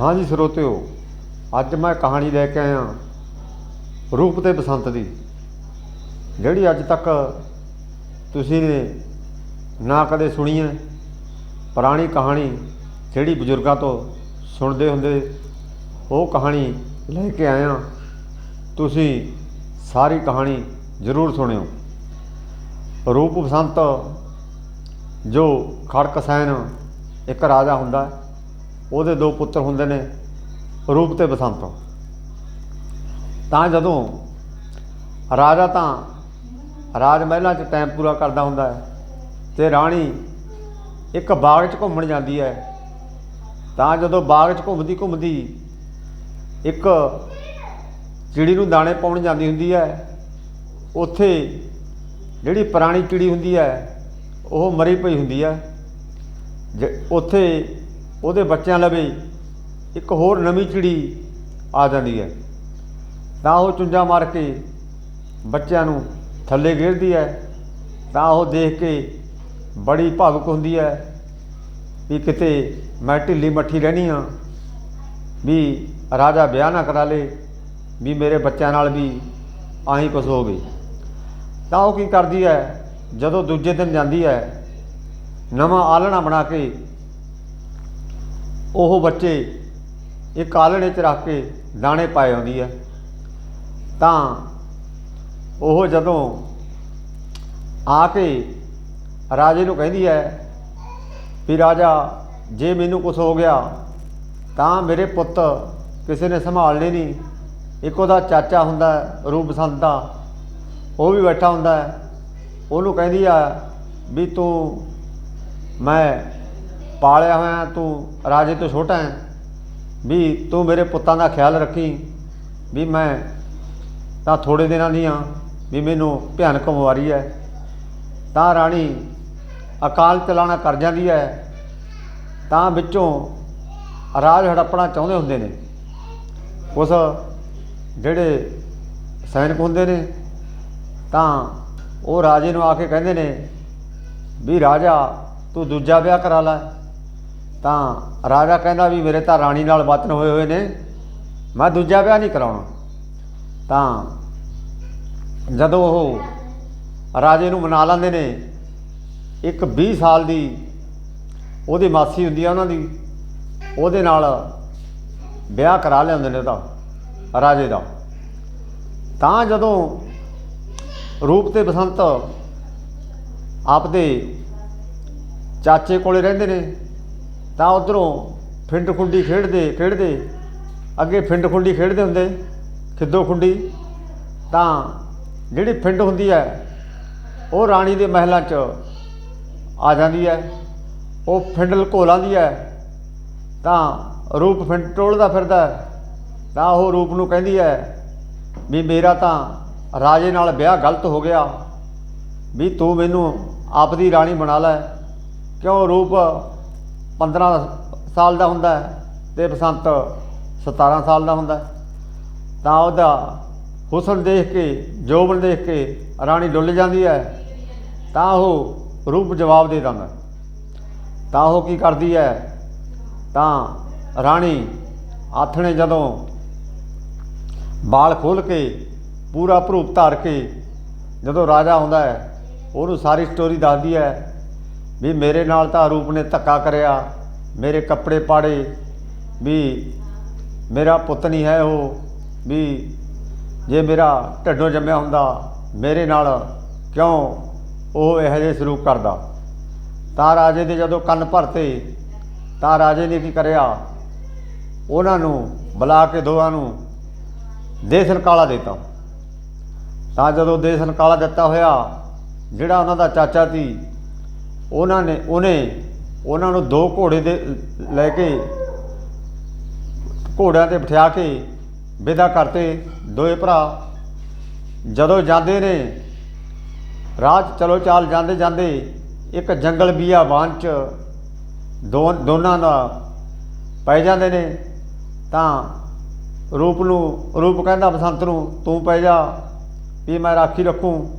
ਹਾਂਜੀ ਸਰੋਤਿਓ, ਅੱਜ ਮੈਂ ਕਹਾਣੀ ਲੈ ਕੇ ਆਇਆ ਰੂਪ ਤੇ ਬਸੰਤ ਦੀ, ਜਿਹੜੀ ਅੱਜ ਤੱਕ ਤੁਸੀਂ ਨੇ ਨਾ ਕਦੇ ਸੁਣੀ ਹੈ ਪੁਰਾਣੀ ਕਹਾਣੀ ਜਿਹੜੀ ਬਜ਼ੁਰਗਾਂ ਤੋਂ ਸੁਣਦੇ ਹੁੰਦੇ, ਉਹ ਕਹਾਣੀ ਲੈ ਕੇ ਆਇਆ ਤੁਸੀਂ ਸਾਰੀ ਕਹਾਣੀ ਜ਼ਰੂਰ ਸੁਣਿਓ ਰੂਪ ਬਸੰਤ, ਜੋ ਖੜਕਸੈਨ ਇੱਕ ਰਾਜਾ ਹੁੰਦਾ ਹੈ। ਉਹਦੇ ਦੋ ਪੁੱਤਰ ਹੁੰਦੇ ਨੇ, ਰੂਪ ਤੇ ਬਸੰਤ। ਤਾਂ ਜਦੋਂ ਰਾਜਾ ਤਾਂ ਰਾਜ ਮਹਿਲਾਂ 'ਚ ਟਾਈਮ ਪੂਰਾ ਕਰਦਾ ਹੁੰਦਾ ਹੈ ਤੇ ਰਾਣੀ ਇੱਕ ਬਾਗ 'ਚ ਘੁੰਮਣ ਜਾਂਦੀ ਹੈ, ਤਾਂ ਜਦੋਂ ਬਾਗ 'ਚ ਘੁੰਮਦੀ ਘੁੰਮਦੀ ਇੱਕ ਚਿੜੀ ਨੂੰ ਦਾਣੇ ਪਾਉਣ ਜਾਂਦੀ ਹੁੰਦੀ ਹੈ, ਉੱਥੇ ਜਿਹੜੀ ਪੁਰਾਣੀ ਚਿੜੀ ਹੁੰਦੀ ਹੈ, ਉਹ ਮਰੀ ਪਈ ਹੁੰਦੀ ਹੈ। ਜ- ਉੱਥੇ ਉਹਦੇ ਬੱਚਿਆਂ ਲਵੇ ਇੱਕ ਹੋਰ ਨਵੀਂ ਚਿੜੀ ਆ ਜਾਂਦੀ ਹੈ। ਤਾਂ ਉਹ ਚੁੰਝਾ ਮਾਰ ਕੇ ਬੱਚਿਆਂ ਨੂੰ ਥੱਲੇ ਗੇਰਦੀ ਹੈ ਤਾਂ ਉਹ ਦੇਖ ਕੇ ਬੜੀ ਭਾਵੁਕ ਹੁੰਦੀ ਹੈ ਵੀ ਕਿਤੇ ਮੈਂ ਢਿੱਲੀ ਮੱਠੀ ਰਹਿਣੀ ਆ ਵੀ ਰਾਜਾ ਵਿਆਹ ਨਾ ਕਰਾ ਲੇ, ਵੀ ਮੇਰੇ ਬੱਚਿਆਂ ਨਾਲ ਵੀ ਆਹੀ ਕੁਛ ਹੋਵੇ ਤਾਂ ਉਹ ਕੀ ਕਰਦੀ ਹੈ, ਜਦੋਂ ਦੂਜੇ ਦਿਨ ਜਾਂਦੀ ਹੈ, ਨਵਾਂ ਆਲਣਾ ਬਣਾ ਕੇ ਉਹ ਬੱਚੇ ਇਹ ਕਾਲੜੇ 'ਚ ਰੱਖ ਕੇ ਦਾਣੇ ਪਾਏ ਆਉਂਦੀ ਹੈ ਤਾਂ ਉਹ ਜਦੋਂ ਆ ਕੇ ਰਾਜੇ ਨੂੰ ਕਹਿੰਦੀ ਹੈ ਵੀ ਰਾਜਾ, ਜੇ ਮੈਨੂੰ ਕੁਝ ਹੋ ਗਿਆ ਤਾਂ ਮੇਰੇ ਪੁੱਤ ਕਿਸੇ ਨੇ ਸੰਭਾਲਣੇ ਨਹੀਂ। ਇੱਕ ਉਹਦਾ ਚਾਚਾ ਹੁੰਦਾ ਰੂਪਸੰਤ ਦਾ, ਉਹ ਵੀ ਬੈਠਾ ਹੁੰਦਾ ਉਹਨੂੰ ਕਹਿੰਦੀ ਆ ਵੀ ਤੂੰ, ਮੈਂ ਪਾਲਿਆ ਹੋਇਆ, ਤੂੰ ਰਾਜੇ ਤੋਂ ਛੋਟਾ ਹੈ। ਵੀ ਤੂੰ ਮੇਰੇ ਪੁੱਤਾਂ ਦਾ ਖਿਆਲ ਰੱਖੀ। ਵੀ ਮੈਂ ਤਾਂ ਥੋੜੇ ਦਿਨਾਂ ਦੀ ਹਾਂ ਵੀ ਮੈਨੂੰ ਭਿਆਨਕ ਬਿਮਾਰੀ ਹੈ ਤਾਂ ਰਾਣੀ ਅਕਾਲ ਚਲਾਣਾ ਕਰ ਜਾਂਦੀ ਹੈ ਤਾਂ ਵਿੱਚੋਂ ਰਾਜ ਹੜੱਪਣਾ ਚਾਹੁੰਦੇ ਹੁੰਦੇ ਨੇ। ਉਸ ਜਿਹੜੇ ਸੈਨਿਕ ਹੁੰਦੇ ਨੇ, ਤਾਂ ਉਹ ਰਾਜੇ ਨੂੰ ਆ ਕੇ ਕਹਿੰਦੇ ਨੇ, ਵੀ ਰਾਜਾ ਤੂੰ ਦੂਜਾ ਵਿਆਹ ਕਰਾ ਲੈ। ਤਾਂ ਰਾਜਾ ਕਹਿੰਦਾ ਵੀ ਮੇਰੇ ਤਾਂ ਰਾਣੀ ਨਾਲ ਵਤਨ ਹੋਏ ਹੋਏ ਨੇ, ਮੈਂ ਦੂਜਾ ਵਿਆਹ ਨਹੀਂ ਕਰਾਉਣਾ। ਤਾਂ ਜਦੋਂ ਉਹ ਰਾਜੇ ਨੂੰ ਮਨਾ ਲੈਂਦੇ ਨੇ, ਇੱਕ 20 ਸਾਲ ਦੀ ਉਹਦੀ ਮਾਸੀ ਹੁੰਦੀ ਆ ਉਹਨਾਂ ਦੀ, ਉਹਦੇ ਨਾਲ ਵਿਆਹ ਕਰਾ ਲਿਆਉਂਦੇ ਨੇ ਉਹਦਾ, ਰਾਜੇ ਦਾ। ਤਾਂ ਜਦੋਂ ਰੂਪ ਤੇ ਬਸੰਤ ਆਪਦੇ ਚਾਚੇ ਕੋਲੇ ਰਹਿੰਦੇ ਨੇ ਤਾਂ ਉਧਰੋਂ ਫਿੰਡ ਖੁੰਡੀ ਖੇਡਦੇ ਖੇਡਦੇ। ਅੱਗੇ ਫਿੰਡ ਖੁੰਡੀ ਖੇਡਦੇ ਹੁੰਦੇ, ਖਿੱਦੋ ਖੁੰਡੀ। ਤਾਂ ਜਿਹੜੀ ਫਿੰਡ ਹੁੰਦੀ ਹੈ, ਉਹ ਰਾਣੀ ਦੇ ਮਹਿਲਾਂ 'ਚ ਆ ਜਾਂਦੀ ਹੈ। ਉਹ ਫਿੰਡ ਲੁਕੋ ਲਾਂਦੀ ਹੈ। ਤਾਂ ਰੂਪ ਫਿੰਡ ਟੋਲਦਾ ਫਿਰਦਾ ਤਾਂ ਉਹ ਰੂਪ ਨੂੰ ਕਹਿੰਦੀ ਹੈ ਵੀ ਮੇਰਾ ਤਾਂ ਰਾਜੇ ਨਾਲ ਵਿਆਹ ਗਲਤ ਹੋ ਗਿਆ। ਵੀ ਤੂੰ ਮੈਨੂੰ ਆਪਦੀ ਰਾਣੀ ਬਣਾ ਲੈ। ਕਿਉਂ ਰੂਪ 15 ਸਾਲ ਦਾ ਹੁੰਦਾ ਹੈ ਤੇ ਬਸੰਤ 17 ਸਾਲ ਦਾ ਹੁੰਦਾ ਤਾਂ ਉਹਦਾ ਹੁਸਨ ਦੇਖ ਕੇ, ਜੋਬਨ ਦੇਖ ਕੇ ਰਾਣੀ ਡੁੱਲ ਜਾਂਦੀ ਹੈ, ਤਾਂ ਉਹ ਰੂਪ ਜਵਾਬ ਦੇ ਦਿੰਦਾ ਤਾਂ ਉਹ ਕੀ ਕਰਦੀ ਹੈ, ਤਾਂ ਰਾਣੀ ਆਥਣੇ ਜਦੋਂ ਬਾਲ ਖੋਲ ਕੇ, ਪੂਰਾ ਭਰੂਪ ਧਾਰ ਕੇ ਜਦੋਂ ਰਾਜਾ ਆਉਂਦਾ ਹੈ, ਉਹਨੂੰ ਸਾਰੀ ਸਟੋਰੀ ਦੱਸਦੀ ਹੈ ਵੀ ਮੇਰੇ ਨਾਲ ਤਾਂ ਰੂਪ ਨੇ ਧੱਕਾ ਕਰਿਆ, ਮੇਰੇ ਕੱਪੜੇ ਪਾੜੇ, ਵੀ ਮੇਰਾ ਪੁੱਤ ਨਹੀਂ ਹੈ ਉਹ, ਵੀ ਜੇ ਮੇਰਾ ਢੱਡੋਂ ਜੰਮਿਆ ਹੁੰਦਾ, ਮੇਰੇ ਨਾਲ ਕਿਉਂ ਉਹ ਇਹੋ ਜਿਹੇ ਸਰੂਪ ਕਰਦਾ? ਤਾਂ ਰਾਜੇ ਦੇ ਜਦੋਂ ਕੰਨ ਭਰਤੇ, ਤਾਂ ਰਾਜੇ ਨੇ ਕੀ ਕਰਿਆ? ਉਹਨਾਂ ਨੂੰ ਬੁਲਾ ਕੇ ਦੋਵਾਂ ਨੂੰ ਦੇਸਨ ਕਾਲਾ ਦਿੱਤਾ। ਤਾਂ ਜਦੋਂ ਦੇਸਨ ਕਾਲਾ ਦਿੱਤਾ ਹੋਇਆ, ਜਿਹੜਾ ਉਹਨਾਂ ਦਾ ਚਾਚਾ ਸੀ ਉਹਨਾਂ ਨੇ, ਉਹਨੇ, ਉਹਨਾਂ ਨੂੰ ਦੋ ਘੋੜੇ ਦੇ ਲੈ ਕੇ ਘੋੜਿਆਂ ਤੇ ਬਿਠਾ ਕੇ ਵਿਦਾ ਕਰਤੇ ਦੋਏ ਭਰਾ। ਜਦੋਂ ਜਾਂਦੇ ਨੇ, ਰਾਹ 'ਚ ਚਲੋ ਚਾਲ ਜਾਂਦੇ ਜਾਂਦੇ ਇੱਕ ਜੰਗਲ ਬੀਆਬਾਨ ਚ ਦੋ, ਦੋਨਾਂ ਦਾ ਪੈ ਜਾਂਦੇ ਨੇ, ਤਾਂ ਰੂਪ ਨੂੰ, ਰੂਪ ਕਹਿੰਦਾ ਬਸੰਤ ਨੂੰ, ਤੂੰ ਪੈ ਜਾ, ਵੀ ਮੈਂ ਰਾਖੀ ਰੱਖੂੰ।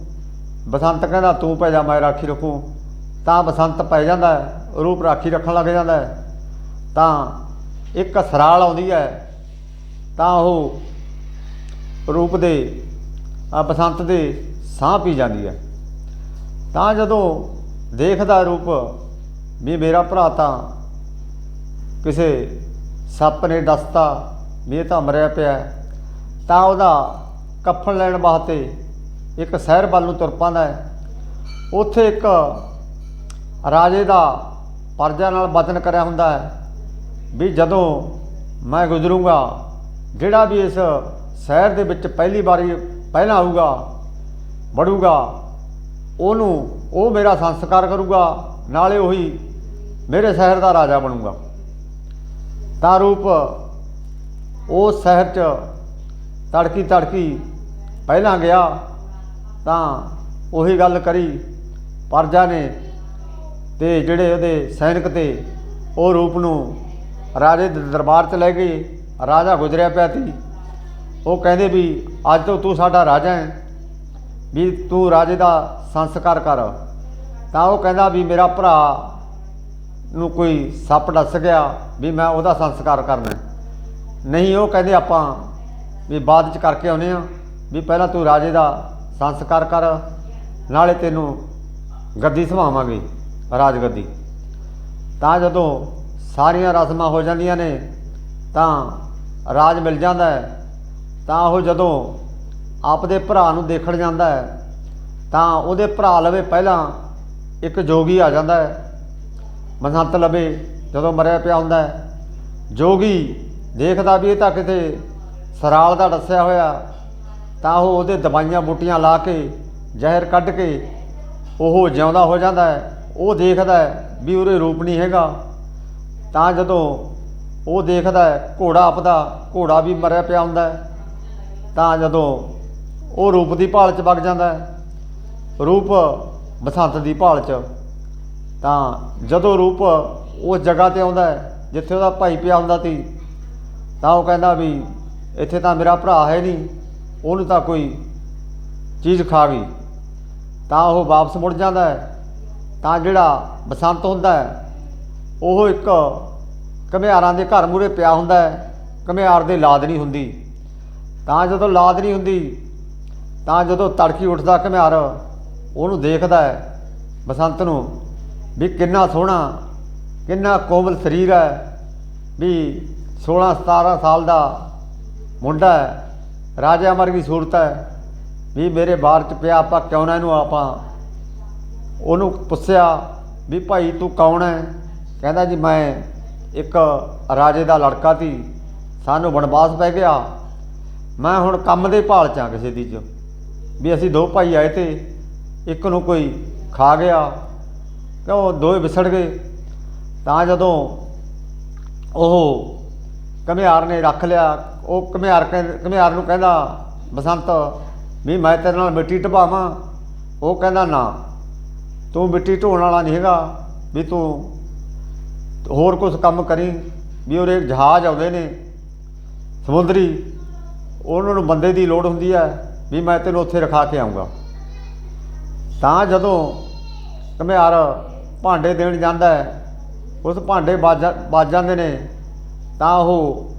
ਬਸੰਤ ਕਹਿੰਦਾ, ਤੂੰ ਪੈ ਜਾ, ਮੈਂ ਰਾਖੀ ਰੱਖੂੰ। ਤਾਂ ਬਸੰਤ ਪੈ ਜਾਂਦਾ ਹੈ, ਰੂਪ ਰਾਖੀ ਰੱਖਣ ਲੱਗ ਜਾਂਦਾ ਹੈ। ਤਾਂ ਇੱਕ ਸਰਾਲ ਆਉਂਦੀ ਹੈ ਤਾਂ ਉਹ ਰੂਪ ਦੇ ਬਸੰਤ ਦੇ ਸਾਹ ਪੀ ਜਾਂਦੀ ਹੈ ਤਾਂ ਜਦੋਂ ਦੇਖਦਾ ਰੂਪ ਵੀ ਮੇਰਾ ਭਰਾ ਤਾਂ ਕਿਸੇ ਸੱਪ ਨੇ ਡਸਤਾ ਵੀ ਇਹ ਤਾਂ ਮਰਿਆ ਪਿਆ ਤਾਂ ਉਹਦਾ ਕਫਨ ਲੈਣ ਵਾਸਤੇ ਇੱਕ ਸ਼ਹਿਰ ਵੱਲ ਨੂੰ ਤੁਰ ਪਾਉਂਦਾ ਹੈ ਉੱਥੇ ਇੱਕ ਰਾਜੇ ਦਾ ਪਰਜਾ ਨਾਲ ਵਚਨ ਕਰਿਆ ਹੁੰਦਾ ਹੈ ਵੀ ਜਦੋਂ ਮੈਂ ਗੁਜ਼ਰੂੰਗਾ, ਜਿਹੜਾ ਵੀ ਇਸ ਸ਼ਹਿਰ ਦੇ ਵਿੱਚ ਪਹਿਲੀ ਵਾਰੀ ਪਹਿਲਾਂ ਆਊਗਾ, ਵੜੂਗਾ, ਉਹਨੂੰ ਉਹ ਮੇਰਾ ਸੰਸਕਾਰ ਕਰੂਗਾ, ਨਾਲੇ ਉਹੀ ਮੇਰੇ ਸ਼ਹਿਰ ਦਾ ਰਾਜਾ ਬਣੂਗਾ। ਤਾਂ ਰੂਪ ਉਸ ਸ਼ਹਿਰ 'ਚ ਤੜਕੀ ਤੜਕੀ ਪਹਿਲਾਂ ਗਿਆ, ਤਾਂ ਉਹੀ ਗੱਲ ਕਰੀ, ਪਰਜਾ ਨੇ ਤੇ ਜਿਹੜੇ ਉਹਦੇ ਸੈਨਿਕ ਤੇ ਉਹ ਰੂਪ ਨੂੰ ਰਾਜੇ ਦੇ ਦਰਬਾਰ 'ਚ ਲੈ ਗਏ, ਰਾਜਾ ਗੁਜ਼ਰਿਆ ਪਿਆ ਸੀ। ਉਹ ਕਹਿੰਦੇ ਵੀ, ਅੱਜ ਤੋਂ ਤੂੰ ਸਾਡਾ ਰਾਜਾ ਹੈ, ਵੀ ਤੂੰ ਰਾਜੇ ਦਾ ਸੰਸਕਾਰ ਕਰ। ਤਾਂ ਉਹ ਕਹਿੰਦਾ ਵੀ, ਮੇਰਾ ਭਰਾ ਨੂੰ ਕੋਈ ਸੱਪ ਡੱਸ ਗਿਆ ਵੀ ਮੈਂ ਉਹਦਾ ਸੰਸਕਾਰ ਕਰਨਾ ਨਹੀਂ, ਉਹ ਕਹਿੰਦੇ ਆਪਾਂ ਵੀ ਬਾਅਦ ਚ ਕਰਕੇ ਆਉਨੇ ਆ ਵੀ ਪਹਿਲਾਂ ਤੂੰ ਰਾਜੇ ਦਾ ਸੰਸਕਾਰ ਕਰ, ਨਾਲੇ ਤੈਨੂੰ ਗੱਦੀ ਸੰਭਾਵਾਂਗੇ। ਰਾਜਗੱਦੀ। ਤਾਂ ਜਦੋਂ ਸਾਰੀਆਂ ਰਸਮਾਂ ਹੋ ਜਾਂਦੀਆਂ ਨੇ, ਤਾਂ ਰਾਜ ਮਿਲ ਜਾਂਦਾ ਹੈ। ਤਾਂ ਉਹ ਜਦੋਂ ਆਪਦੇ ਭਰਾ ਨੂੰ ਦੇਖਣ ਜਾਂਦਾ ਹੈ, ਤਾਂ ਉਹਦੇ ਭਰਾ ਲਵੇ ਪਹਿਲਾਂ ਇੱਕ ਜੋਗੀ ਆ ਜਾਂਦਾ ਹੈ। ਬਸੰਤ ਲਵੇ ਜਦੋਂ ਮਰਿਆ ਪਿਆ ਹੁੰਦਾ ਹੈ। ਜੋਗੀ ਦੇਖਦਾ ਵੀ ਇਹ ਤਾਂ ਕਿਤੇ ਸਰਾਲ ਦਾ ਦੱਸਿਆ ਹੋਇਆ। ਤਾਂ ਉਹ ਉਹਦੇ ਦਵਾਈਆਂ ਬੂਟੀਆਂ ਲਾ ਕੇ ਜ਼ਹਿਰ ਕੱਢ ਕੇ ਉਹ ਜਿਉਂਦਾ ਹੋ ਜਾਂਦਾ ਹੈ। ਉਹ ਦੇਖਦਾ ਹੈ ਵੀ ਉਹਦੇ ਰੂਪ ਨਹੀਂ ਹੈਗਾ, ਤਾਂ ਜਦੋਂ ਉਹ ਦੇਖਦਾ ਹੈ ਘੋੜਾ ਆਪਦਾ, ਘੋੜਾ ਵੀ ਮਰਿਆ ਪਿਆ ਹੁੰਦਾ ਤਾਂ ਜਦੋਂ ਉਹ ਰੂਪ ਦੀ ਭਾਲ 'ਚ ਵਗ ਜਾਂਦਾ ਰੂਪ ਬਸੰਤ ਦੀ ਭਾਲ 'ਚ, ਤਾਂ ਜਦੋਂ ਰੂਪ ਉਸ ਜਗ੍ਹਾ ਤੇ ਆਉਂਦਾ ਜਿੱਥੇ ਉਹਦਾ ਭਾਈ ਪਿਆ ਹੁੰਦਾ ਸੀ, ਤਾਂ ਉਹ ਕਹਿੰਦਾ ਵੀ ਇੱਥੇ ਤਾਂ ਮੇਰਾ ਭਰਾ ਹੈ ਨਹੀਂ, ਉਹਨੂੰ ਤਾਂ ਕੋਈ ਚੀਜ਼ ਖਾ ਗਈ, ਤਾਂ ਉਹ ਵਾਪਸ ਮੁੜ ਜਾਂਦਾ ਹੈ ਤਾਂ ਜਿਹੜਾ ਬਸੰਤ ਹੁੰਦਾ ਹੈ, ਉਹ ਇੱਕ ਘਮਿਆਰਾਂ ਦੇ ਘਰ ਮੂਰੇ ਪਿਆ ਹੁੰਦਾ ਹੈ, ਘਮਿਆਰ ਦੇ ਲਾਦ ਨਹੀਂ ਹੁੰਦੀ। ਤਾਂ ਜਦੋਂ ਲਾਦ ਨਹੀਂ ਹੁੰਦੀ, ਤਾਂ ਜਦੋਂ ਤੜਕੀ ਉੱਠਦਾ ਘਮਿਆਰ, ਉਹਨੂੰ ਦੇਖਦਾ ਹੈ ਬਸੰਤ ਨੂੰ ਵੀ ਕਿੰਨਾ ਸੋਹਣਾ, ਕਿੰਨਾ ਕੋਮਲ ਸਰੀਰ ਹੈ, ਵੀ 16 17 ਸਾਲ ਦਾ ਮੁੰਡਾ ਹੈ ਰਾਜਾ ਵਰਗੀ ਸੂਰਤ ਹੈ, ਵੀ ਮੇਰੇ ਬਾਹਰ ਚ ਪਿਆ ਆਪਾਂ ਕਿਉਂ ਨਾ ਇਹਨੂੰ ਆਪਾਂ ਉਹਨੂੰ ਪੁੱਛਿਆ ਵੀ ਭਾਈ ਤੂੰ ਕੌਣ ਹੈ ਕਹਿੰਦਾ ਜੀ ਮੈਂ ਇੱਕ ਰਾਜੇ ਦਾ ਲੜਕਾ ਸੀ, ਸਾਨੂੰ ਵਣਵਾਸ ਪੈ ਗਿਆ। ਮੈਂ ਹੁਣ ਕੰਮ ਦੇ ਭਾਲ ਚ ਆ ਕਿਸੇ ਦੀ ਚ। ਵੀ ਅਸੀਂ ਦੋ ਭਾਈ ਆਏ ਤੇ ਇੱਕ ਨੂੰ ਕੋਈ ਖਾ ਗਿਆ ਕਿਉਂ ਦੋਏ ਵਿਛੜ ਗਏ। ਤਾਂ ਜਦੋਂ ਉਹ ਘਮਿਆਰ ਨੇ ਰੱਖ ਲਿਆ, ਉਹ ਘਮਿਆਰ ਕਹਿੰ- ਘਮਿਆਰ ਨੂੰ ਕਹਿੰਦਾ, ਬਸੰਤ, ਵੀ ਮੈਂ ਤੇਰੇ ਨਾਲ ਮਿੱਟੀ ਢਵਾਵਾਂ ਉਹ ਕਹਿੰਦਾ, ਨਾ। ਤੂੰ ਮਿੱਟੀ ਢੋਣ ਵਾਲਾ ਨਹੀਂ ਹੈਗਾ, ਵੀ ਤੂੰ ਹੋਰ ਕੁਝ ਕੰਮ ਕਰੀ, ਵੀ ਉਹਦੇ ਜਹਾਜ਼ ਆਉਂਦੇ ਨੇ, ਸਮੁੰਦਰੀ, ਉਹਨਾਂ ਨੂੰ ਬੰਦੇ ਦੀ ਲੋੜ ਹੁੰਦੀ ਹੈ, ਵੀ ਮੈਂ ਤੈਨੂੰ ਉੱਥੇ ਰਖਾ ਕੇ ਆਉਂਗਾ ਤਾਂ ਜਦੋਂ ਘਮਿਆਰ ਭਾਂਡੇ ਦੇਣ ਜਾਂਦਾ ਹੈ, ਉਸ ਭਾਂਡੇ ਵੱਜ ਵੱਜ ਜਾਂਦੇ ਨੇ, ਤਾਂ ਉਹ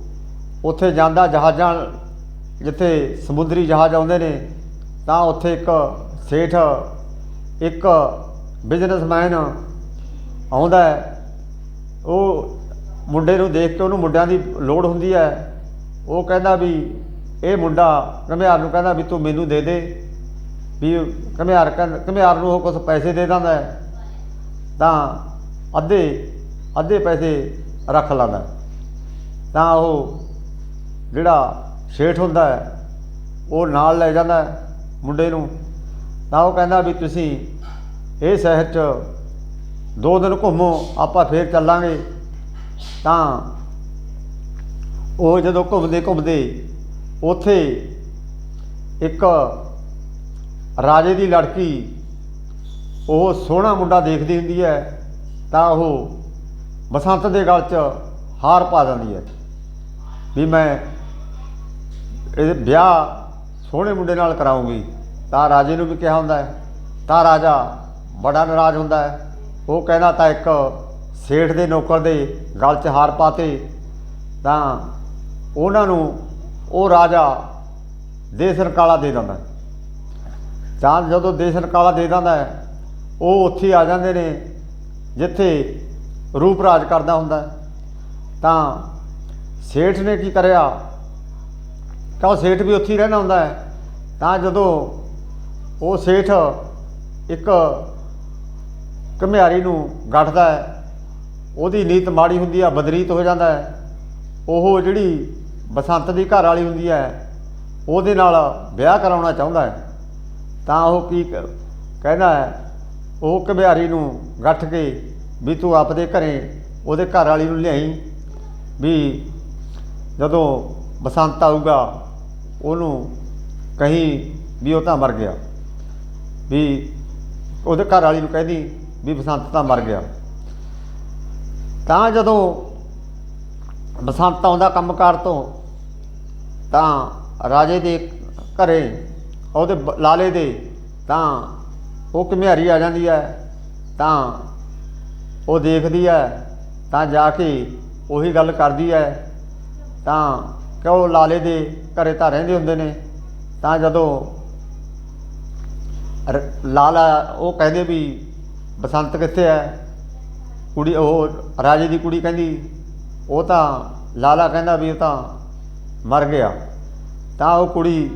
ਉੱਥੇ ਜਾਂਦਾ ਜਹਾਜ਼ਾਂ, ਜਿੱਥੇ ਸਮੁੰਦਰੀ ਜਹਾਜ਼ ਆਉਂਦੇ ਨੇ, ਤਾਂ ਉੱਥੇ ਇੱਕ ਸੇਠ, ਇੱਕ ਬਿਜ਼ਨਸਮੈਨ ਆਉਂਦਾ ਉਹ ਮੁੰਡੇ ਨੂੰ ਦੇਖ ਕੇ ਉਹਨੂੰ ਮੁੰਡਿਆਂ ਦੀ ਲੋੜ ਹੁੰਦੀ ਹੈ। ਉਹ ਕਹਿੰਦਾ ਵੀ ਇਹ ਮੁੰਡਾ ਘਮਿਆਰ ਨੂੰ ਕਹਿੰਦਾ ਵੀ ਤੂੰ ਮੈਨੂੰ ਦੇ ਦੇ। ਵੀ ਘਮਿਆਰ ਕਹਿੰ- ਘਮਿਆਰ ਨੂੰ ਉਹ ਕੁਝ ਪੈਸੇ ਦੇ ਦਿੰਦਾ ਤਾਂ ਅੱਧੇ ਅੱਧੇ ਪੈਸੇ ਰੱਖ ਲੈਂਦਾ ਤਾਂ ਉਹ ਜਿਹੜਾ ਸ਼ੇਠ ਹੁੰਦਾ ਉਹ ਨਾਲ ਲੈ ਜਾਂਦਾ ਮੁੰਡੇ ਨੂੰ। ਤਾਂ ਉਹ ਕਹਿੰਦਾ ਵੀ ਤੁਸੀਂ ਇਹ ਸ਼ਹਿਰ 'ਚ ਦੋ ਦਿਨ ਘੁੰਮੋ, ਆਪਾਂ ਫੇਰ ਚੱਲਾਂਗੇ। ਤਾਂ ਉਹ ਜਦੋਂ ਘੁੰਮਦੇ ਘੁੰਮਦੇ ਉੱਥੇ ਇੱਕ ਰਾਜੇ ਦੀ ਲੜਕੀ, ਉਹ ਸੋਹਣਾ ਮੁੰਡਾ ਦੇਖਦੀ ਹੁੰਦੀ ਹੈ, ਤਾਂ ਉਹ ਬਸੰਤ ਦੇ ਗਲ 'ਚ ਹਾਰ ਪਾ ਦਿੰਦੀ ਹੈ ਵੀ ਮੈਂ ਇਹ ਵਿਆਹ ਸੋਹਣੇ ਮੁੰਡੇ ਨਾਲ ਕਰਾਉਂਗੀ। ਤਾਂ ਰਾਜੇ ਨੂੰ ਵੀ ਕਿਹਾ ਹੁੰਦਾ ਹੈ, ਤਾਂ ਰਾਜਾ ਬੜਾ ਨਾਰਾਜ਼ ਹੁੰਦਾ ਹੈ। ਉਹ ਕਹਿੰਦਾ ਤਾਂ ਇੱਕ ਸੇਠ ਦੇ ਨੌਕਰ ਦੇ ਗਲ 'ਚ ਹਾਰ ਪਾਤੇ। ਤਾਂ ਉਹਨਾਂ ਨੂੰ ਉਹ ਰਾਜਾ ਦੇਸ ਰਕਾਲਾ ਦੇ ਦਿੰਦਾ ਹੈ। ਤਾਂ ਜਦੋਂ ਦੇਸ ਰਕਾਲਾ ਦੇ ਦਿੰਦਾ ਉਹ ਉੱਥੇ ਆ ਜਾਂਦੇ ਨੇ, ਜਿੱਥੇ ਰੂਪ ਰਾਜ ਕਰਦਾ ਹੁੰਦਾ ਤਾਂ ਸੇਠ ਨੇ ਕੀ ਕਰਿਆ? ਤਾਂ ਉਹ ਸੇਠ ਵੀ ਉੱਥੇ ਹੀ ਰਹਿਣਾ ਹੁੰਦਾ ਹੈ। ਤਾਂ ਜਦੋਂ ਉਹ ਸੇਠ ਇੱਕ ਘਮਿਆਰੀ ਨੂੰ ਗੱਠਦਾ ਹੈ। ਉਹਦੀ ਨੀਤ ਮਾੜੀ ਹੁੰਦੀ ਆ, ਬਦਰੀਤ ਹੋ ਜਾਂਦਾ ਹੈ। ਉਹ ਜਿਹੜੀ ਬਸੰਤ ਦੀ ਘਰ ਵਾਲੀ ਹੁੰਦੀ ਹੈ, ਉਹਦੇ ਨਾਲ ਵਿਆਹ ਕਰਾਉਣਾ ਚਾਹੁੰਦਾ ਹੈ। ਤਾਂ ਉਹ ਕੀ ਕਹਿੰਦਾ ਹੈ, ਉਹ ਘਮਿਆਰੀ ਨੂੰ ਗੱਠ ਕੇ ਵੀ ਤੂੰ ਆਪਦੇ ਘਰੇ ਉਹਦੇ ਘਰ ਵਾਲੀ ਨੂੰ ਲਿਆਈ ਵੀ ਜਦੋਂ ਬਸੰਤ ਆਊਗਾ, ਉਹਨੂੰ ਕਹੀਂ ਵੀ ਉਹ ਤਾਂ ਮਰ ਗਿਆ। ਵੀ ਉਹਦੇ ਘਰ ਵਾਲੀ ਨੂੰ ਕਹਿੰਦੀ ਵੀ ਬਸੰਤ ਤਾਂ ਮਰ ਗਿਆ। ਤਾਂ ਜਦੋਂ ਬਸੰਤ ਆਉਂਦਾ ਕੰਮਕਾਰ ਤੋਂ, ਤਾਂ ਰਾਜੇ ਦੇ ਘਰੇ ਉਹਦੇ ਬ- ਲਾਲੇ ਦੇ ਤਾਂ ਉਹ ਘਮਿਆਰੀ ਆ ਜਾਂਦੀ ਹੈ, ਤਾਂ ਉਹ ਦੇਖਦੀ ਹੈ, ਤਾਂ ਜਾ ਕੇ ਉਹੀ ਗੱਲ ਕਰਦੀ ਹੈ, ਤਾਂ ਕਿ ਉਹ ਲਾਲੇ ਦੇ ਘਰੇ ਤਾਂ ਰਹਿੰਦੇ ਹੁੰਦੇ ਨੇ, ਤਾਂ ਜਦੋਂ ਰ- ਲਾਲਾ ਉਹ ਕਹਿੰਦੇ ਵੀ ਬਸੰਤ ਕਿੱਥੇ ਹੈ? ਕੁੜੀ, ਉਹ ਰਾਜੇ ਦੀ ਕੁੜੀ ਕਹਿੰਦੀ, ਉਹ ਤਾਂ ਲਾਲਾ ਕਹਿੰਦਾ ਵੀ ਉਹ ਤਾਂ ਮਰ ਗਿਆ। ਤਾਂ ਉਹ ਕੁੜੀ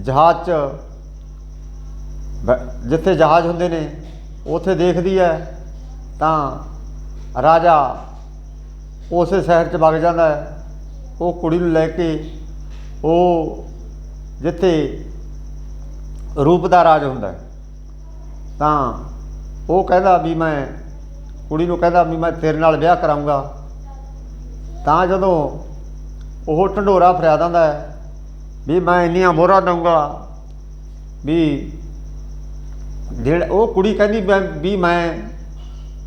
ਜਹਾਜ਼ 'ਚ ਜਿੱਥੇ ਜਹਾਜ਼ ਹੁੰਦੇ ਨੇ, ਉੱਥੇ ਦੇਖਦੀ ਹੈ, ਤਾਂ ਰਾਜਾ ਉਸੇ ਸ਼ਹਿਰ 'ਚ ਵਗ ਜਾਂਦਾ ਹੈ। ਉਹ ਕੁੜੀ ਨੂੰ ਲੈ ਕੇ, ਉਹ ਜਿੱਥੇ ਰੂਪ ਦਾ ਰਾਜ ਹੁੰਦਾ ਤਾਂ ਉਹ ਕਹਿੰਦਾ ਵੀ ਮੈਂ, ਕੁੜੀ ਨੂੰ ਕਹਿੰਦਾ ਵੀ ਮੈਂ ਤੇਰੇ ਨਾਲ ਵਿਆਹ ਕਰਾਉਂਗਾ ਤਾਂ ਜਦੋਂ ਉਹ ਢੰਡੋਰਾ ਫਰਿਆ ਦਿੰਦਾ ਹੈ ਵੀ ਮੈਂ ਇੰਨੀਆਂ ਮੋਹਰਾਂ ਦਊਂਗਾ ਵੀ ਜਿਹੜਾ ਉਹ ਕੁੜੀ ਕਹਿੰਦੀ ਮੈਂ ਵੀ ਮੈਂ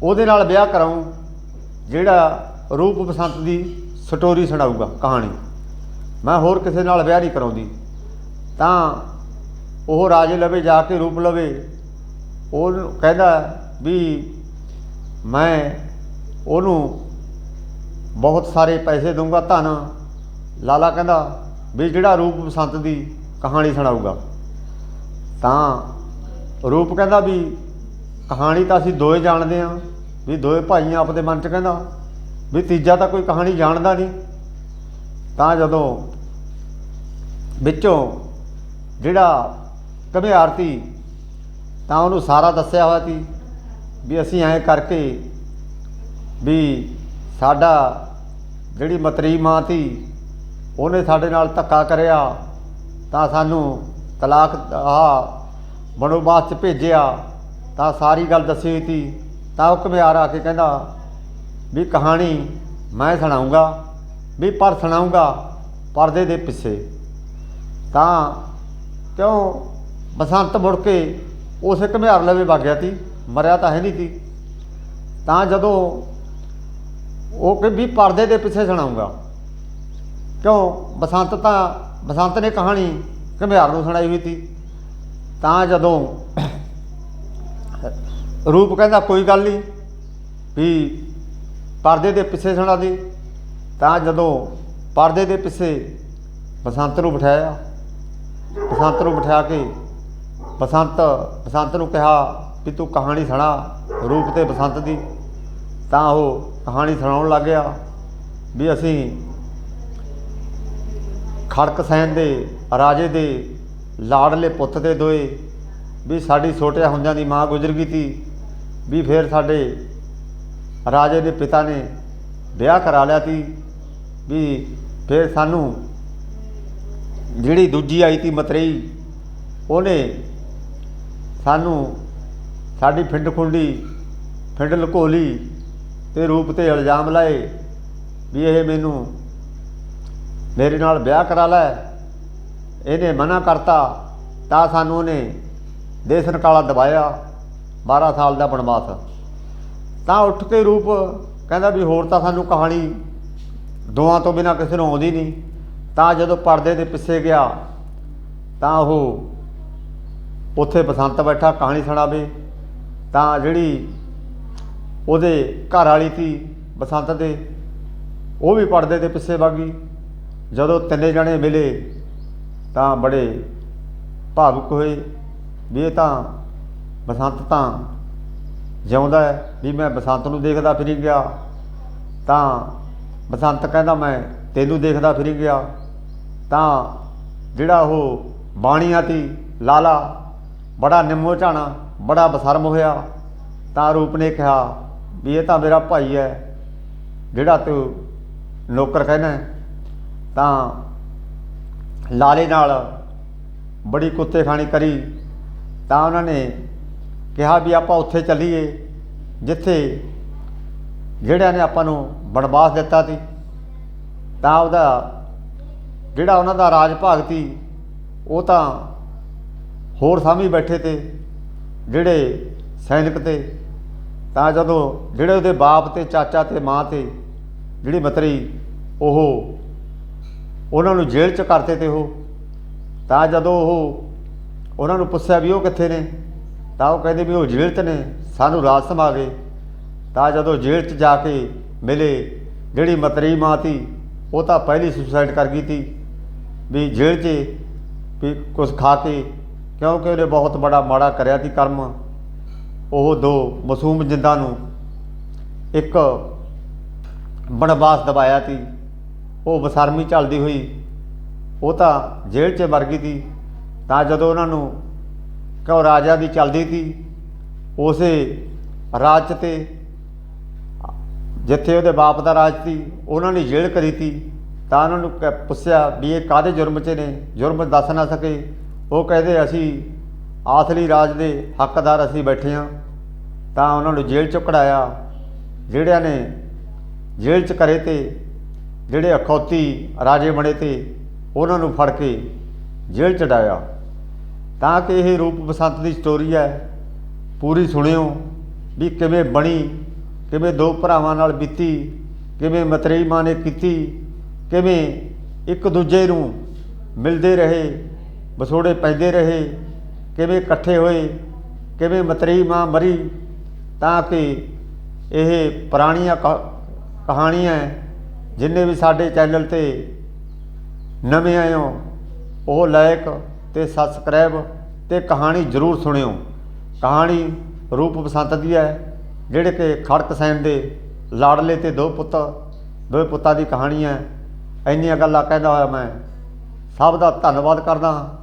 ਉਹਦੇ ਨਾਲ ਵਿਆਹ ਕਰਾਉਂ ਜਿਹੜਾ ਰੂਪ ਬਸੰਤ ਦੀ ਸਟੋਰੀ ਸੁਣਾਊਗਾ ਕਹਾਣੀ। ਮੈਂ ਹੋਰ ਕਿਸੇ ਨਾਲ ਵਿਆਹ ਨਹੀਂ ਕਰਾਉਂਦੀ। ਤਾਂ ਉਹ ਰਾਜੇ ਲਵੇ ਜਾ ਕੇ ਰੂਪ ਲਵੇ ਉਹ ਕਹਿੰਦਾ ਵੀ ਮੈਂ ਉਹਨੂੰ ਬਹੁਤ ਸਾਰੇ ਪੈਸੇ ਦਊਂਗਾ, ਧਨ। ਲਾਲਾ ਕਹਿੰਦਾ ਵੀ ਜਿਹੜਾ ਰੂਪ ਬਸੰਤ ਦੀ ਕਹਾਣੀ ਸੁਣਾਊਗਾ। ਤਾਂ ਰੂਪ ਕਹਿੰਦਾ ਵੀ ਕਹਾਣੀ ਤਾਂ ਅਸੀਂ ਦੋਏ ਜਾਣਦੇ ਹਾਂ, ਵੀ ਦੋਏ ਭਾਈਆਂ ਆਪਦੇ ਮਨ 'ਚ ਕਹਿੰਦਾ ਵੀ ਤੀਜਾ ਤਾਂ ਕੋਈ ਕਹਾਣੀ ਜਾਣਦਾ ਨਹੀਂ। ਤਾਂ ਜਦੋਂ ਵਿੱਚੋਂ ਜਿਹੜਾ ਘਮਿਆਰ ਸੀ ਤਾਂ ਉਹਨੂੰ ਸਾਰਾ ਦੱਸਿਆ ਹੋਇਆ ਸੀ ਵੀ ਅਸੀਂ ਐਂ ਕਰਕੇ ਵੀ ਸਾਡਾ ਜਿਹੜੀ ਮਤਰੀ ਮਾਂ ਸੀ, ਉਹਨੇ ਸਾਡੇ ਨਾਲ ਧੱਕਾ ਕਰਿਆ, ਤਾਂ ਸਾਨੂੰ ਤਲਾਕ ਆ ਬਨੋਬਾਸ ਚ ਭੇਜਿਆ, ਤਾਂ ਸਾਰੀ ਗੱਲ ਦੱਸੀ ਹੋਈ ਸੀ। ਤਾਂ ਉਹ ਘਮਿਆਰ ਆ ਕੇ ਕਹਿੰਦਾ ਵੀ ਕਹਾਣੀ ਮੈਂ ਸੁਣਾਉਂਗਾ, ਵੀ ਪਰ ਸੁਣਾਉਂਗਾ ਪਰਦੇ ਦੇ ਪਿੱਛੇ। ਤਾਂ ਕਿਉਂ ਬਸੰਤ ਮੁੜ ਕੇ ਉਸੇ ਘਮਿਆਰ ਲਵੇ ਵਗ ਗਿਆ ਸੀ, ਮਰਿਆ ਤਾਂ ਹੈ ਨਹੀਂ ਸੀ। ਤਾਂ ਜਦੋਂ ਉਹ ਕਿ ਵੀ ਪਰਦੇ ਦੇ ਪਿੱਛੇ ਸੁਣਾਉਂਗਾ ਕਿਉਂ? ਬਸੰਤ ਤਾਂ, ਬਸੰਤ ਨੇ ਕਹਾਣੀ ਘਮਿਆਰ ਨੂੰ ਸੁਣਾਈ ਹੋਈ ਸੀ। ਤਾਂ ਜਦੋਂ ਰੂਪ ਕਹਿੰਦਾ, ਕੋਈ ਗੱਲ ਨਹੀਂ ਵੀ ਪਰਦੇ ਦੇ ਪਿੱਛੇ ਸੁਣਾ ਦੀ। ਤਾਂ ਜਦੋਂ ਪਰਦੇ ਦੇ ਪਿੱਛੇ ਬਸੰਤ ਨੂੰ ਬਿਠਾਇਆ, ਬਸੰਤ ਨੂੰ ਬਿਠਾ ਕੇ ਬਸੰਤ ਬਸੰਤ ਨੂੰ ਕਿਹਾ ਵੀ ਤੂੰ ਕਹਾਣੀ ਸੁਣਾ ਰੂਪ ਤੇ ਬਸੰਤ ਦੀ। ਤਾਂ ਉਹ ਕਹਾਣੀ ਸੁਣਾਉਣ ਲੱਗ ਗਿਆ ਵੀ ਅਸੀਂ ਖੜਕ ਸੈਨ ਦੇ, ਰਾਜੇ ਦੇ ਲਾੜਲੇ ਪੁੱਤ ਦੇ ਦੋਏ ਵੀ ਸਾਡੀ ਛੋਟੇ ਹੁੰਦਿਆਂ ਦੀ ਮਾਂ ਗੁਜ਼ਰ ਗਈ ਤੀ ਵੀ ਫਿਰ ਸਾਡੇ ਰਾਜੇ ਦੇ ਪਿਤਾ ਨੇ ਵਿਆਹ ਕਰਾ ਲਿਆ ਸੀ ਵੀ ਫਿਰ ਸਾਨੂੰ ਜਿਹੜੀ ਦੂਜੀ ਆਈ ਤੀ ਮਤਰੇਈ, ਉਹਨੇ ਸਾਨੂੰ ਸਾਡੀ ਫਿੰਡ ਖੁੰਡੀ ਫਿੰਡ ਲਕੋਲੀ ਤੇ ਰੂਪ ਤੇ ਇਲਜ਼ਾਮ ਲਾਏ ਵੀ ਇਹ ਮੈਨੂੰ ਮੇਰੇ ਨਾਲ ਵਿਆਹ ਕਰਾ ਲੈ। ਇਹਨੇ ਮਨਾ ਕਰਤਾ, ਤਾਂ ਸਾਨੂੰ ਉਹਨੇ ਦੇਸ ਨਕਾਲਾ ਦਬਾਇਆ 12 ਸਾਲ ਦਾ ਬਨਵਾਸ। ਤਾਂ ਉੱਠ ਕੇ ਰੂਪ ਕਹਿੰਦਾ ਵੀ ਹੋਰ ਤਾਂ ਸਾਨੂੰ ਕਹਾਣੀ ਦੋਆਂ ਤੋਂ ਬਿਨਾ ਕਿਸੇ ਨੂੰ ਆਉਂਦੀ ਨਹੀਂ। ਤਾਂ ਜਦੋਂ ਪਰਦੇ ਦੇ ਪਿੱਛੇ ਗਿਆ, ਤਾਂ ਉਹ ਉੱਥੇ ਬਸੰਤ ਬੈਠਾ, ਕਹਾਣੀ ਸੁਣਾਵੇ। ਤਾਂ ਜਿਹੜੀ ਉਹਦੇ ਘਰ ਵਾਲੀ ਸੀ ਬਸੰਤ ਦੇ, ਉਹ ਵੀ ਪਰਦੇ ਦੇ ਪਿੱਛੇ ਵਗੀ ਜਦੋਂ ਤਿੰਨੇ ਜਣੇ ਮਿਲੇ, ਤਾਂ ਬੜੇ ਭਾਵੁਕ ਹੋਏ ਵੀ ਇਹ ਤਾਂ ਬਸੰਤ ਤਾਂ ਜਿਉਂਦਾ ਹੈ, ਵੀ ਮੈਂ ਬਸੰਤ ਨੂੰ ਦੇਖਦਾ ਫਿਰੀ ਗਿਆ। ਤਾਂ ਬਸੰਤ ਕਹਿੰਦਾ, ਮੈਂ ਤੈਨੂੰ ਦੇਖਦਾ ਫਿਰੀ ਗਿਆ। ਤਾਂ ਜਿਹੜਾ ਉਹ ਬਾਣੀਆਂ ਤੀ ਲਾਲਾ ਬੜਾ ਨਿੰਮੋ ਝਾਣਾ, ਬੜਾ ਬਸਰਮ ਹੋਇਆ। ਤਾਂ ਰੂਪ ਨੇ ਕਿਹਾ, ਵੀ ਇਹ ਤਾਂ ਮੇਰਾ ਭਾਈ ਹੈ, ਜਿਹੜਾ ਤੂੰ ਨੌਕਰ ਕਹਿੰਦਾ ਤਾਂ ਲਾਲੇ ਨਾਲ ਬੜੀ ਕੁੱਤੇ ਖਾਣੀ ਕਰੀ। ਤਾਂ ਉਹਨਾਂ ਨੇ ਕਿਹਾ ਵੀ ਆਪਾਂ ਉੱਥੇ ਚੱਲੀਏ, ਜਿੱਥੇ ਜਿਹੜਿਆਂ ਨੇ ਆਪਾਂ ਨੂੰ ਬਨਵਾਸ ਦਿੱਤਾ ਸੀ। ਤਾਂ ਉਹਦਾ, ਜਿਹੜਾ ਉਹਨਾਂ ਦਾ ਰਾਜ ਭਾਗ ਸੀ, ਉਹ ਤਾਂ ਹੋਰ ਸਾਹਮਣੇ ਬੈਠੇ ਤੇ, ਜਿਹੜੇ ਸੈਨਿਕ ਤੇ, ਤਾਂ ਜਦੋਂ ਜਿਹੜੇ ਉਹਦੇ ਬਾਪ ਤੇ, ਚਾਚਾ ਤੇ, ਮਾਂ ਤੇ, ਜਿਹੜੀ ਮਤਰੀ, ਉਹ ਉਹਨਾਂ ਨੂੰ ਜੇਲ੍ਹ 'ਚ ਕਰਤੇ ਤੇ ਉਹ, ਤਾਂ ਜਦੋਂ ਉਹ ਉਹਨਾਂ ਨੂੰ ਪੁੱਛਿਆ ਵੀ ਉਹ ਕਿੱਥੇ ਨੇ, ਤਾਂ ਉਹ ਕਹਿੰਦੇ ਵੀ ਉਹ ਜੇਲ੍ਹ 'ਚ ਨੇ, ਸਾਨੂੰ ਰਾਜ ਸਮਾ ਗਏ ਤਾਂ ਜਦੋਂ ਜੇਲ੍ਹ 'ਚ ਜਾ ਕੇ ਮਿਲੇ, ਜਿਹੜੀ ਮਤਰੀ ਮਾਂ ਤੀ, ਉਹ ਤਾਂ ਪਹਿਲੀ ਸੁਸਾਈਡ ਕਰ ਗਈ ਤੀ, ਵੀ ਜੇਲ੍ਹ 'ਚ ਵੀ ਕੁਝ ਖਾ ਕੇ ਕਿਉਂਕਿ ਉਹਨੇ ਬਹੁਤ ਬੜਾ ਮਾੜਾ ਕਰਿਆ ਸੀ ਕਰਮ। ਉਹ ਦੋ ਮਾਸੂਮ ਜਿੰਦਾਂ ਨੂੰ ਇੱਕ ਬਣਵਾਸ ਦਬਾਇਆ ਸੀ। ਉਹ ਬਸਰਮੀ ਚੱਲਦੀ ਹੋਈ। ਉਹ ਤਾਂ ਜੇਲ੍ਹ 'ਚ ਮਰ ਗਈ ਸੀ। ਤਾਂ ਜਦੋਂ ਉਹਨਾਂ ਨੂੰ ਕਿਉਂ ਰਾਜਾ ਦੀ ਚੱਲਦੀ ਤੀ ਉਸੇ ਰਾਜ 'ਚ ਤੇ, ਜਿੱਥੇ ਉਹਦੇ ਬਾਪ ਦਾ ਰਾਜ ਸੀ, ਉਹਨਾਂ ਨੇ ਜੇਲ੍ਹ ਕਰੀ ਤੀ ਤਾਂ ਉਹਨਾਂ ਨੂੰ ਕ- ਪੁੱਛਿਆ ਵੀ ਇਹ ਕਾਦੇ ਜੁਰਮ 'ਚ ਨੇ? ਜੁਰਮ ਦੱਸ ਨਾ ਸਕੇ। ਉਹ ਕਹਿੰਦੇ ਅਸੀਂ ਆਸਲੀ ਰਾਜ ਦੇ ਹੱਕਦਾਰ ਅਸੀਂ ਬੈਠੇ ਹਾਂ। ਤਾਂ ਉਹਨਾਂ ਨੂੰ ਜੇਲ੍ਹ 'ਚੋਂ ਕਢਾਇਆ। ਜਿਹੜਿਆਂ ਨੇ ਜੇਲ੍ਹ 'ਚ ਕਰੇ ਤੇ, ਜਿਹੜੇ ਅਖੌਤੀ ਰਾਜੇ ਬਣੇ ਤੇ, ਉਹਨਾਂ ਨੂੰ ਫੜ ਕੇ ਜੇਲ੍ਹ 'ਚ ਡਾਇਆ ਤਾਂ ਕਿ ਇਹ ਰੂਪ ਬਸੰਤ ਦੀ ਸਟੋਰੀ ਹੈ। ਪੂਰੀ ਸੁਣਿਓ ਵੀ ਕਿਵੇਂ ਬਣੀ, ਕਿਵੇਂ ਦੋ ਭਰਾਵਾਂ ਨਾਲ ਬੀਤੀ, ਕਿਵੇਂ ਮਤਰੇਈ ਮਾਂ ਨੇ ਕੀਤੀ, ਕਿਵੇਂ ਇੱਕ ਦੂਜੇ ਨੂੰ ਮਿਲਦੇ ਰਹੇ। ਵਿਛੋੜੇ ਪੈਂਦੇ ਰਹੇ, ਕਿਵੇਂ ਇਕੱਠੇ ਹੋਏ, ਕਿਵੇਂ ਮਤਰੇਈ ਮਾਂ ਮਰੀ, ਤਾਂ ਕਿ ਇਹ ਪੁਰਾਣੀਆਂ ਕਹਾਣੀਆਂ ਜਿੰਨੇ ਵੀ ਸਾਡੇ ਚੈਨਲ ਤੇ ਨਵੇਂ ਆਏ ਹੋ, ਉਹ ਲਾਇਕ ਤੇ ਸਬਸਕ੍ਰਾਈਬ ਤੇ ਕਹਾਣੀ ਜ਼ਰੂਰ ਸੁਣਿਓ। ਕਹਾਣੀ ਰੂਪ ਬਸੰਤ ਦੀ ਹੈ, ਜਿਹੜੇ ਕਿ ਖੜਕ ਸੈਨ ਦੇ ਲਾੜਲੇ ਤੇ ਦੋ ਪੁੱਤ, ਦੋ ਪੁੱਤਾਂ ਦੀ ਕਹਾਣੀ ਹੈ। ਇੰਨੀਆਂ ਗੱਲਾਂ ਕਹਿੰਦਾ ਹੋਇਆ ਮੈਂ। ਸਭ ਦਾ ਧੰਨਵਾਦ ਕਰਦਾ ਹਾਂ।